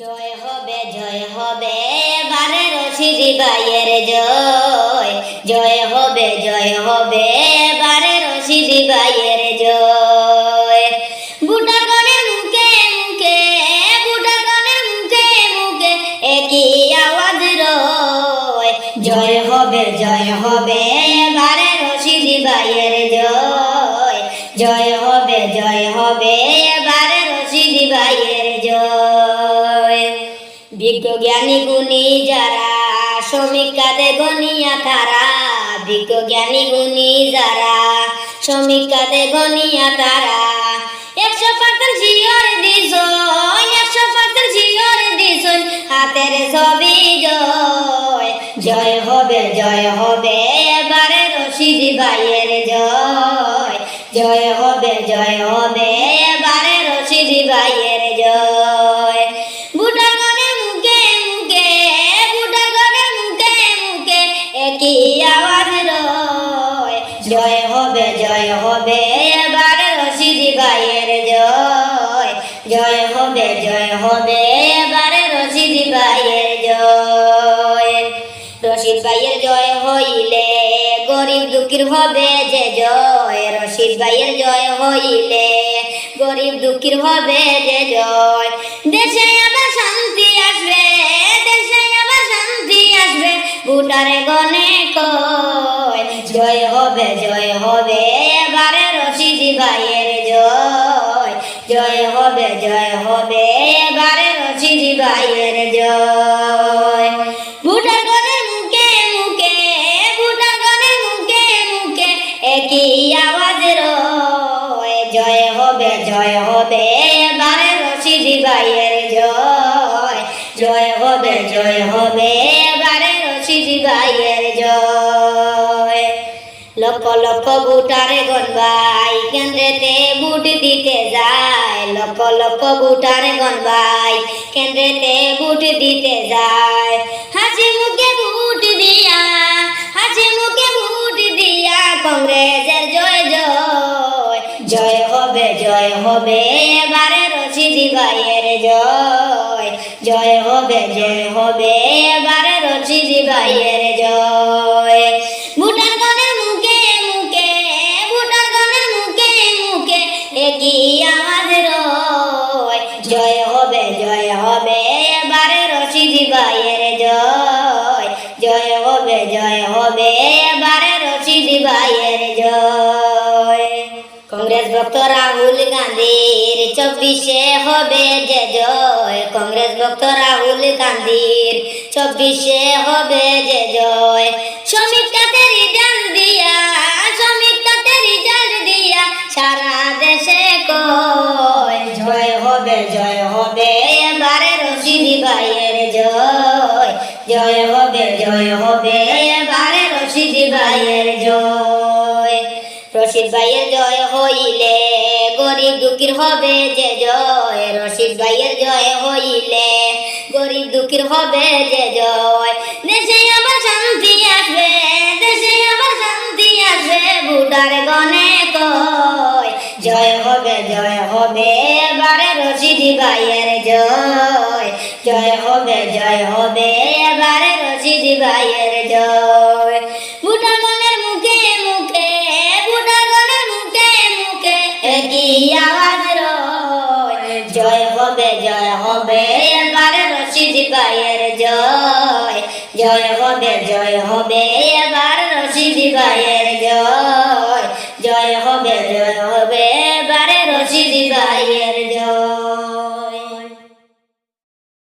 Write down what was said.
জয় হবে জয় হবে বারে রশিদি বাইয়ের জয়। জয় হবে জয় হবে বারে রশিদি বাইয়ের জয়। বুটা গণের মুখে মুখে, বুটা গণের মুখে মুখে একই আওয়াজ রয়। জয় হবে জয় হবে বারে রশিদি বাইয়ের জয়। জয় হবে জয় হবে বারে রশিদি বাইয়ের জয় বিজ্ঞ জ্ঞানী গুণী যারা, শ্রমিক কাদে গনিয়া তারা। বিজ্ঞ জ্ঞানী গুণী যারা, শ্রমিক কাদে গনিয়া তারা। একশো পার্সেন্ট শিওর দিস একশো পার্সেন্ট শিওর দিস হাতের ছবি জয়। জয় হবে জয় হবে, এবারে রশিদি ভাইয়ের জয়। জয় হবে জয় হবে, এবারে রশিদি ভাইয়ের জয়। হবে এবারে রশিদি ভাইয়ের জয়। জয় হবে জয় হবে এবারে রশিদি ভাইয়ের জয়। রশিদ ভাইয়ের জয় হইলে গরিব দুঃখীর হবে যে জয়। রশিদ ভাইয়ের জয় হইলে গরিব দুঃখীর হবে যে জয়। দেশে আবার শান্তি আসবে, দেশে আবার শান্তি আসবে বুটারে গনে কয়। জয় হবে জয় হবে ভাইয়ের জয় জয় হবে জয় হবে, এবারে রশিদি ভাইয়ের জয়। গনের মুখে মুখে গনের মুখে মুখে, একই আওয়াজ রয়। জয় হবে জয় হবে, এবারে রশিদি ভাইয়ের জয়। জয় হবে জয় হবে, এবারে রশিদি ভাইয়ের জয়। লক্ষ বুটারে গনবাই কেন্দ্রেতে বুট দিতে যায়। লক্ষ লক্ষ বুটারে গনবাই কেন্দ্রেতে বুট দিতে যায়। হাসি মুখে বুট দিয়া, হাসি মুখে বুট দিয়া, কংগ্রেসের জয় জয়। জয় হবে জয় হবে, এবারে রশিদি ভাইয়ের জয়। জয় হবে জয় হবে, এবারে রশিদি ভাইয়ের জয়। একই আওয়াজ জয় হবে জয় হবে, এবারে রশিদি ভাইয়ের জয়। জয় হবে জয় হবে, এবারে রশিদি ভাইয়ের জয়। কংগ্রেস ভক্ত রাহুল গান্ধীর চব্বিশে হবে যে জয়। কংগ্রেস ভক্ত রাহুল গান্ধীর চব্বিশে হবে যে হবে জয় হবে এবারে রশিদি ভাইয়ের জয়। জয় হবে জয় হবে এবারে রশিদি ভাইয়ের জয়। রশিদ ভাইয়ের জয় হইলে গরিব দুঃখীর হবে যে জয়। রশিদ ভাইয়ের জয় হইলে গরিব দুঃখীর হবে যে জয়। দেশে আবার শান্তি আসবে, দেশে আবার শান্তি আসবে বুটার গনে কয়। জয় হবে জয় হবে এবারে ভাইয়ের জয়। জয় হবে জয় হবে, এবারে রশিদি ভাইয়ের জয়। বুটার গনের মুখে মুখে বুটার গনের মুখে মুখে একই আওয়াজ রয়। জয় হবে জয় হবে, এবারে রশিদি ভাইয়ের জয়। জয় হবে জয় হবে, এবার রশিদি ভাইয়ের জয়। জয় হবে, জয়